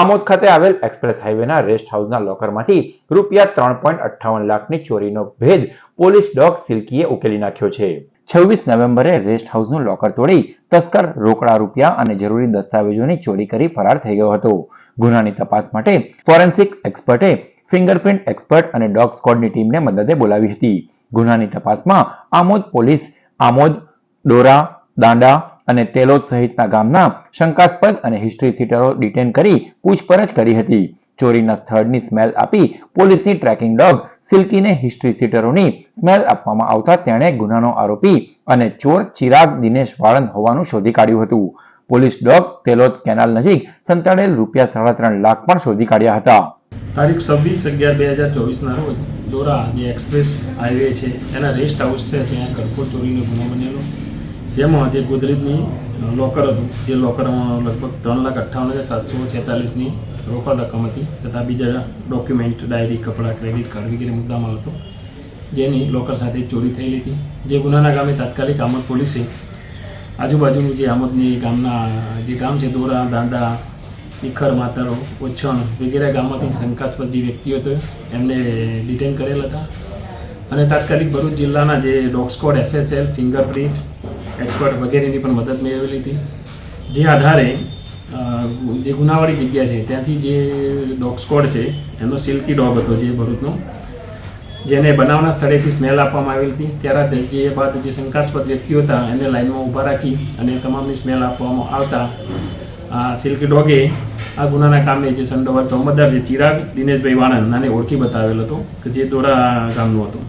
આમોદ ખાતે આવેલ express હાઈવેના rest હાઉસના લોકરમાંથી રૂપિયા ત્રણ પોઈન્ટ અઠ્ઠાવન લાખની ચોરીનો ભેદ પોલીસ ડોગ સિલ્કીએ ઉકેલી નાખ્યો છે. છવ્વીસ નવેમ્બરે રેસ્ટ હાઉસનું લોકર તોડી તસ્કર રોકડા રૂપિયા અને જરૂરી દસ્તાવેજોની ચોરી કરી ફરાર થઈ ગયો હતો. ગુનાની તપાસ માટે ફોરેન્સિક એક્સપર્ટે ફિંગરપ્રિન્ટ એક્સપર્ટ અને ડોગ સ્કોડની ટીમને મદદે બોલાવી હતી. ગુનાની તપાસમાં આમોદ પોલીસ, આમોદ ડોરા દાંડા અને તેલોદ સહિતના ગામના શંકાસ્પદ અને હિસ્ટ્રી સીટરો ડિટેન કરી પૂછપરછ કરી હતી. ચોરીના સ્થળની સ્મેલ આપી પોલીસની ટ્રેકિંગ ડોગ સિલ્કીને હિસ્ટ્રી સીટરોની સ્મેલ આપવામાં આવતા તેણે ગુનાનો આરોપી અને ચોર ચિરાગ દિનેશ વાળંદ હોવાનું શોધી કાઢ્યું હતું. પોલીસ ડોગ તેલોદ કેનાલ નજીક સંતાડેલ રૂપિયા સાડા ત્રણ લાખ પણ શોધી કાઢ્યા હતા. તારીખ છવ્વીસ અગિયાર બે હજાર ચોવીસના રોજ દોરા જે એક્સપ્રેસ હાઈવે છે, એના રેસ્ટ હાઉસ છે, ત્યાં ગરફોડ ચોરીનો ગુનો બનેલો. જેમાં જે ગોદરેજની લોકર હતું, જે લોકરમાં લગભગ ત્રણ લાખ અઠ્ઠાવન હજાર સાતસો છેતાલીસની રોકડ રકમ હતી તથા બીજા ડોક્યુમેન્ટ ડાયરી કપડાં ક્રેડિટ કાર્ડ વગેરે મુદ્દામાલ હતો. જેની લોકર સાથે ચોરી થયેલી હતી. જે ગુનાના ગામે તાત્કાલિક આમોદ પોલીસે આજુબાજુનું જે આમોદની ગામના, જે ગામ છે દોરા, દાંડા, ઈખર, માતરો, ઓછણ વગેરે ગામમાંથી શંકાસ્પદ જે વ્યક્તિઓ હતો, એમને ડિટેન કરેલ હતા. અને તાત્કાલિક ભરૂચ જિલ્લાના જે dog squad FSL fingerprint expert વગેરેની પણ મદદ મેળવેલી હતી. જે આધારે જે ગુનાવાળી જગ્યા છે, ત્યાંથી જે ડોગ સ્કોડ છે, એનો સિલ્કી ડોગ હતો જે ભરૂચનો, જેને બનાવના સ્થળેથી સ્મેલ આપવામાં આવેલી હતી. ત્યારે જે બાદ જે શંકાસ્પદ વ્યક્તિઓ હતા, એને લાઇનમાં ઊભા રાખી અને તમામની સ્મેલ આપવામાં આવતા, આ સિલ્કી ડોગે આ ગુનાના કામે જે સંડોવાર તોમતદાર જે ચિરાગ દિનેશભાઈ વાણંદ, નાને ઓળખી બતાવેલ હતો, કે જે દોરા ગામનું હતું.